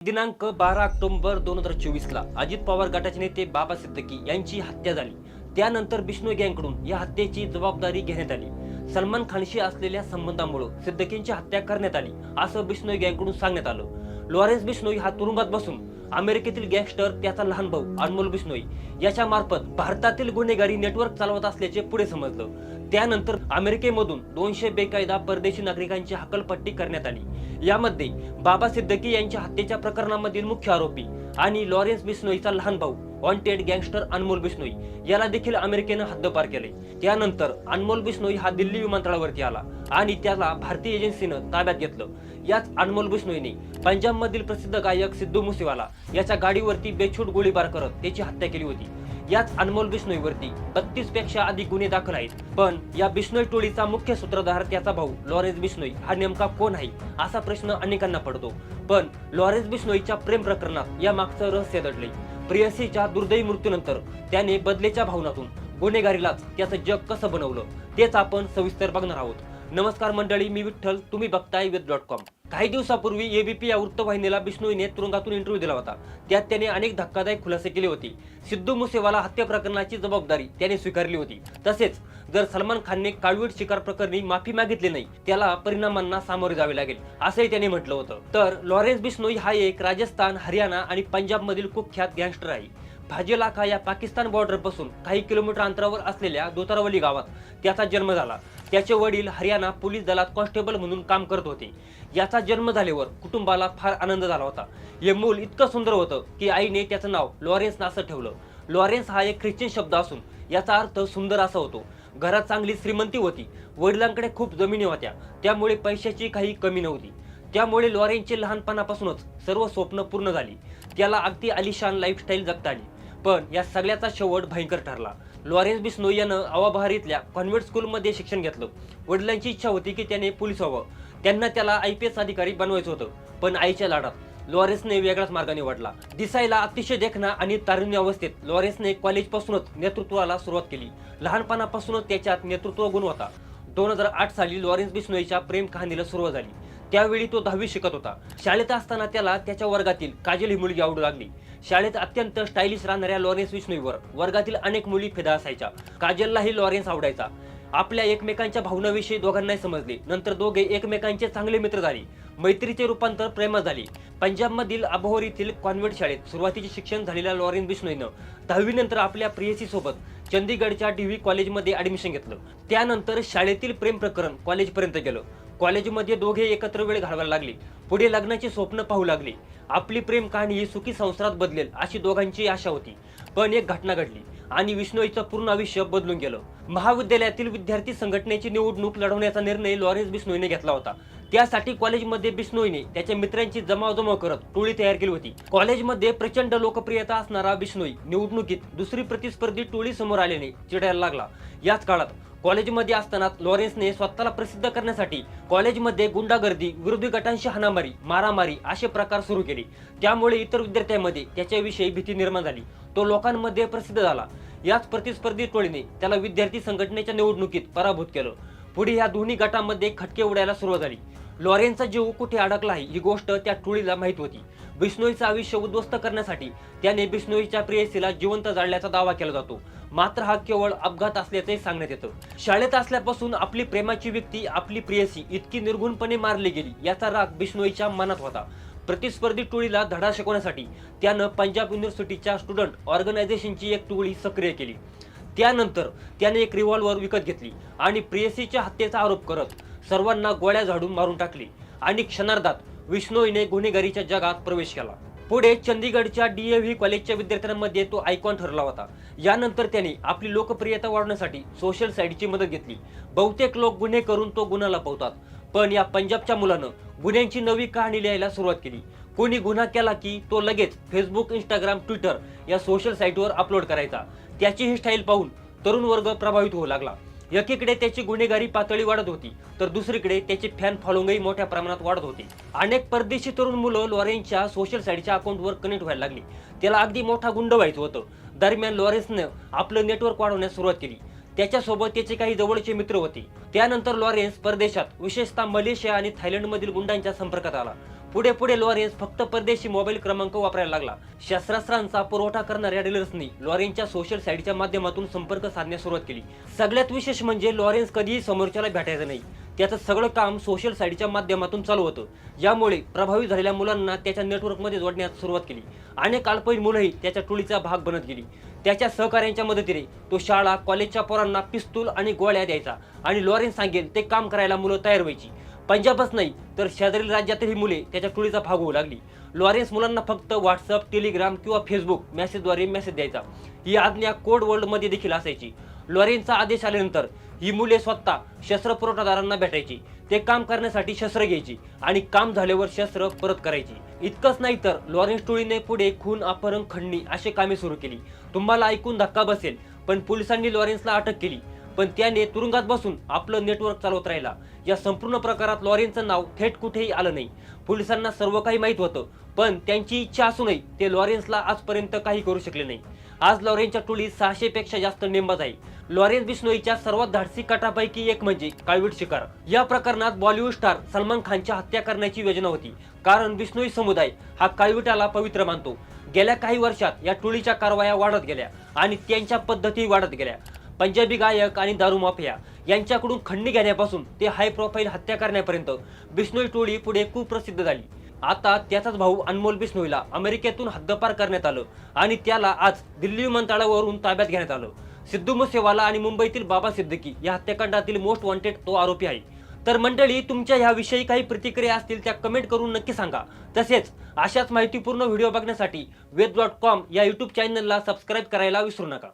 दिनांक बारा ऑक्टोबर दोन हजार चोवीसला अजित पवार गटाचे नेते बाबा सिद्दकी यांची हत्या झाली. त्यानंतर बिष्णू गँगकडून या हत्येची जबाबदारी घेण्यात आली. सलमान खानशी असलेल्या संबंधामुळे सिद्दकींची हत्या करण्यात आली असं बिष्णू गँगकडून सांगण्यात आलं. लॉरेन्स बिष्णोई हा तुरुंगात बसून अमेरिकेतील गँगस्टर त्याचा लहान भाऊ अनमोल बिष्णोई याच्या मार्फत भारतातील गुन्हेगारी नेटवर्क चालवत असल्याचे पुढे समजलं. त्यानंतर अमेरिकेमधून दोनशे बेकायदा परदेशी नागरिकांची हकलपट्टी करण्यात आली. यामध्ये बाबा सिद्दकी यांच्या हत्येच्या प्रकरणामधील मुख्य आरोपी आणि लॉरेन्स बिस्नोईचा लहान भाऊ वॉन्टेड गँगस्टर अनमोल बिस्नोई याला देखील अमेरिकेनं हद्दपार केले. त्यानंतर अनमोल बिस्नोई हा दिल्ली विमानतळावरती आला आणि त्याला भारतीय एजन्सीनं ताब्यात घेतलं. याच अनमोल बिस्नोईने पंजाबमधील प्रसिद्ध गायक सिद्धू मुसेवाला याच्या गाडीवरती बेछूट गोळीबार करत त्याची हत्या केली होती. याच अनमोल बिश्नोईवरती बत्तीसपेक्षा अधिक गुन्हे दाखल आहेत. पण या बिश्नोई टोळीचा मुख्य सूत्रधार त्याचा भाऊ लॉरेन्स बिश्नोई हा नेमका कोण आहे असा प्रश्न अनेकांना पडतो. पण लॉरेन्स बिश्नोईच्या प्रेम प्रकरणात या मागचं रहस्य दडले प्रियसीच्या दुर्दैवी मृत्यूनंतर त्याने बदलेच्या भावनातून गुन्हेगारीलाच त्याचं जग कसं बनवलं तेच आपण सविस्तर बघणार आहोत. नमस्कार मंडळी मी विठ्ठल तुम्ही बघताय वेद डॉट कॉम. काही दिवसापूर्वी एबीपी या वृत्तवाहिनीला बिष्णोईने तुरुंगातून इंटरव्ह्यू दिला होता. त्यात त्याने अनेक धक्कादायक खुलासे केले होते. सिद्धू मुसेवाला हत्या प्रकरणाची जबाबदारी त्याने स्वीकारली होती. तसेच जर सलमान खानने काळवीट शिकार प्रकरणी माफी मागितली नाही त्याला परिणामांना सामोरे जावे लागेल असंही त्याने म्हटलं होतं. तर लॉरेन्स बिश्नोई हा एक राजस्थान हरियाणा आणि पंजाबमधील कुख्यात गँगस्टर आहे. भाजीलाखा या पाकिस्तान बॉर्डरपासून काही किलोमीटर अंतरावर असलेल्या दोतारवली गावात त्याचा जन्म झाला. त्याचे वडील हरियाणा पोलीस दलात कॉन्स्टेबल म्हणून काम करत होते. याचा जन्म झाल्यावर कुटुंबाला फार आनंद झाला होता. हे मूल इतकं सुंदर होतं की आईने त्याचं नाव लॉरेन्स असं ठेवलं. लॉरेन्स हा एक ख्रिश्चन शब्द असून याचा अर्थ सुंदर असा होतो. घरात चांगली श्रीमंती होती. वडिलांकडे खूप जमिनी होत्या. त्यामुळे पैशाची काही कमी नव्हती. त्यामुळे लॉरेन्सचे लहानपणापासूनच सर्व स्वप्न पूर्ण झाली. त्याला अगदी आलिशान लाईफस्टाईल जगता आली. पण या सगळ्याचा शेवट भयंकर ठरला. लॉरेन्स बिस्नोई यानं अवाबहारीतल्या कॉन्व्हेंट स्कूलमध्ये शिक्षण घेतलं. वडिलांची इच्छा होती की त्याने पोलीस व्हावं. त्यांना त्याला आय पी एस अधिकारी बनवायचं होतं पण आईच्या लाडात लॉरेन्सने वेगळाच मार्ग निवडला. दिसायला अतिशय देखणा आणि तारुण्य अवस्थेत लॉरेन्सने कॉलेजपासूनच नेतृत्वाला सुरुवात केली. लहानपणापासूनच त्याच्यात नेतृत्व गुण होता. दोन हजार आठ साली लॉरेन्स बिस्नोईच्या प्रेम कहाणीला सुरुवात झाली. त्यावेळी तो दहावी शिकत होता. शाळेत असताना त्याला त्याच्या वर्गातील काजल ही मुलगी आवडू लागली. शाळेत अत्यंत स्टायलिश राहणाऱ्या लॉरेन्स विष्णूवर वर्गातील अनेक मुली फिदा असायच्या. काजललाही लॉरेन्स आवडायचा. आपल्या एकमेकांच्या भावनाविषयी दोघांनाही समजले. नंतर दोघे एकमेकांचे चांगले मित्र झाले. मैत्रीचे रूपांतर प्रेमात झाले पंजाबमधील अबोहर येथील कॉन्व्हेंट शाळेत सुरुवातीचे शिक्षण झालेल्या लॉरेन्स बिश्नोईनं दहावी नंतर आपल्या प्रियसी सोबत चंदीगडच्या डीव्ही कॉलेजमध्ये ऍडमिशन घेतलं. त्यानंतर शाळेतील प्रेम प्रकरण कॉलेजपर्यंत गेलं. कॉलेजमध्ये दोघे एकत्र वेळ घालवायला लागले. पुढे लग्नाचे स्वप्न पाहू लागले. आपली प्रेम कहाणी ही सुखी संसारात बदलेल अशी दोघांची आशा होती. पण एक घटना घडली आणि विष्णोईचं पूर्ण आयुष्य बदलून गेलं. महाविद्यालयातील विद्यार्थी संघटनेची निवडणूक लढवण्याचा निर्णय लॉरेन्स बिस्नोईने घेतला होता. त्यासाठी कॉलेजमध्ये बिश्नोईने त्याच्या मित्रांची जमावजमाव करत टोळी तयार केली होती. कॉलेजमध्ये प्रचंड लोकप्रियता असणारा बिश्नोई निवडणुकीत दुसरी प्रतिस्पर्धी टोळी समोर आल्याने चिडायला लागला. याच काळात कॉलेजमध्ये असताना लॉरेन्सने स्वतःला प्रसिद्ध करण्यासाठी कॉलेजमध्ये गुंडागर्दी विरोधी गटांशी हाणामारी मारामारी असे प्रकार सुरू केले. त्यामुळे इतर विद्यार्थ्यांमध्ये त्याच्याविषयी भीती निर्माण झाली. तो लोकांमध्ये प्रसिद्ध झाला. याच प्रतिस्पर्धी टोळीने त्याला विद्यार्थी संघटनेच्या निवडणुकीत पराभूत केलं. पुढे या दोन्ही गटांमध्ये खटके उडायला सुरुवात झाली. लॉरेन्सचा जीव कुठे अडकला आहे ही गोष्ट त्या टोळीला माहीत होती. बिस्नोईचं आयुष्य उद्ध्वस्त करण्यासाठी त्याने बिस्नोईच्या प्रेयसीला जिवंत जाळल्याचा दावा केला जातो. मात्र हा केवळ अपघात असल्याचे सांगण्यात येतं. शाळेत असल्यापासून आपली प्रेमाची व्यक्ती आपली प्रियसी इतकी निर्गुणपणे मारली गेली याचा राग बिश्नोईच्या मनात होता. प्रतिस्पर्धी टोळीला धडा शिकवण्यासाठी त्यानं पंजाब युनिव्हर्सिटीच्या स्टुडंट ऑर्गनायझेशनची एक टोळी सक्रिय केली. त्यानंतर त्याने एक रिव्हॉल्वर विकत घेतली आणि प्रेयसीच्या हत्येचा आरोप करत सर्वांना गोळ्या झाडून मारून टाकली आणि क्षणार्धात विष्णोईने गुन्हेगारीच्या जगात प्रवेश केला. पुढे चंदीगडच्या डीएव्ही कॉलेजच्या विद्यार्थ्यांमध्ये तो आयकॉन ठरला होता. यानंतर त्याने आपली लोकप्रियता वाढवण्यासाठी सोशल साईडची मदत घेतली. बहुतेक लोक गुन्हे करून तो गुन्हा लपवतात. पण या पंजाबच्या मुलानं गुन्ह्यांची नवी कहाणी लिहायला सुरुवात केली. कोणी गुन्हा केला की तो लगेच फेसबुक इंस्टाग्राम ट्विटर या सोशल साईटवर अपलोड करायचा. त्याची ही स्टाईल पाहून तरुण वर्ग प्रभावित होऊ लागला. एकीकडे त्याची गुन्हेगारी पातळी वाढत होती तर दुसरीकडे त्याची फॅन फॉलोइंगही मोठ्या प्रमाणात वाढत होती. अनेक परदेशी तरुण मुलं लॉरेन्सच्या सोशल साईडच्या अकाउंटवर कनेक्ट व्हायला लागली. त्याला अगदी मोठा गुंड व्हायचं होतं. दरम्यान लॉरेन्सनं आपलं नेटवर्क वाढवण्यास सुरुवात केली. त्याच्यासोबत त्याचे काही जवळचे मित्र होते. त्यानंतर लॉरेन्स परदेशात विशेषतः मलेशिया आणि थायलंडमधील गुंडांच्या संपर्कात आला. पुढे पुढे लॉरेन्स फक्त परदेशी मोबाईल क्रमांक वापरायला लागला. शस्त्रास्त्रांचा पुरवठा करणाऱ्या डीलर्सनी लॉरेन्सच्या सोशल साईटच्या माध्यमातून संपर्क साधण्यास सुरुवात केली. सगळ्यात विशेष म्हणजे लॉरेन्स कधीही समोरच्याला भेटायचं नाही. त्याचं सगळं काम सोशल साईटच्या माध्यमातून चालू होतं. यामुळे प्रभावित झालेल्या मुलांना त्याच्या नेटवर्कमध्ये जोडण्यास सुरुवात केली अनेक अल्पवयीन मुलंही त्याच्या टोळीचा भाग बनत गेली. त्याच्या सहकाऱ्यांच्या मदतीने तो शाळा कॉलेजच्या पोरांना पिस्तूल आणि गोळ्या द्यायचा आणि लॉरेन्स सांगेल ते काम करायला मुलं तयार व्हायची. पंजाबच नाही तर शेजारील राज्यातही मुले त्याच्या टोळीचा भाग होऊ लागली. लॉरेन्स मुलांना फक्त व्हॉट्सअप टेलिग्राम किंवा फेसबुक मेसेजद्वारे मेसेज द्यायचा. ही आज्ञा कोड वर्ल्डमध्ये देखील असायची. लॉरेन्सचा आदेश आल्यानंतर ही मुले स्वतः शस्त्र पुरवठादारांना भेटायची. ते काम करण्यासाठी शस्त्र घ्यायची आणि काम झाल्यावर शस्त्र परत करायची. इतकंच नाही तर लॉरेन्स टोळीने पुढे खून अपहरण खंडणी असे कामे सुरू केली. तुम्हाला ऐकून धक्का बसेल पण पोलिसांनी लॉरेन्सला अटक केली. पण त्याने तुरुंगात बसून आपलं नेटवर्क चालवत राहिला. या संपूर्ण प्रकारात लॉरेन्सचं नाव थेट कुठेही आलं नाही. पोलिसांना सर्व काही माहीत होतं पण त्यांची इच्छा असूनही ते लॉरेन्सला आजपर्यंत काही करू शकले नाही. आज लॉरेन्सच्या टोळीत सहाशे पेक्षा जास्त नेमबाज आहे. लॉरेन्स बिश्नोईच्या सर्वात धाडसी कटापैकी एक म्हणजे काळवीट शिकार. या प्रकरणात बॉलिवूड स्टार सलमान खानच्या हत्या करण्याची योजना होती. कारण बिश्नोई समुदाय हा काळविटाला पवित्र मानतो. गेल्या काही वर्षात या टोळीच्या कारवाया वाढत गेल्या आणि त्यांच्या पद्धती वाढत गेल्या. पंजाबी गायक आणि दारू माफिया यांच्याकडून खंडणी घेण्यापासून ते हाय प्रोफाईल हत्या करण्यापर्यंत बिश्नोई टोळी पुढे कुप्रसिद्ध झाली. आता त्याचाच भाऊ अनमोल बिश्नोईला अमेरिकेतून हद्दपार करण्यात आलं आणि त्याला आज दिल्ली विमानतळावरून ताब्यात घेण्यात आलं. सिद्धू मुसेवाला आणि मुंबईतील बाबा सिद्दीकी या हत्याकांडातील मोस्ट वॉन्टेड तो आरोपी आहे. तर मंडळी तुमच्या ह्याविषयी काही प्रतिक्रिया असतील त्या कमेंट करून नक्की सांगा. तसेच अशाच माहितीपूर्ण व्हिडिओ बघण्यासाठी वेद डॉट कॉम या यूट्यूब चॅनलला सबस्क्राईब करायला विसरू नका.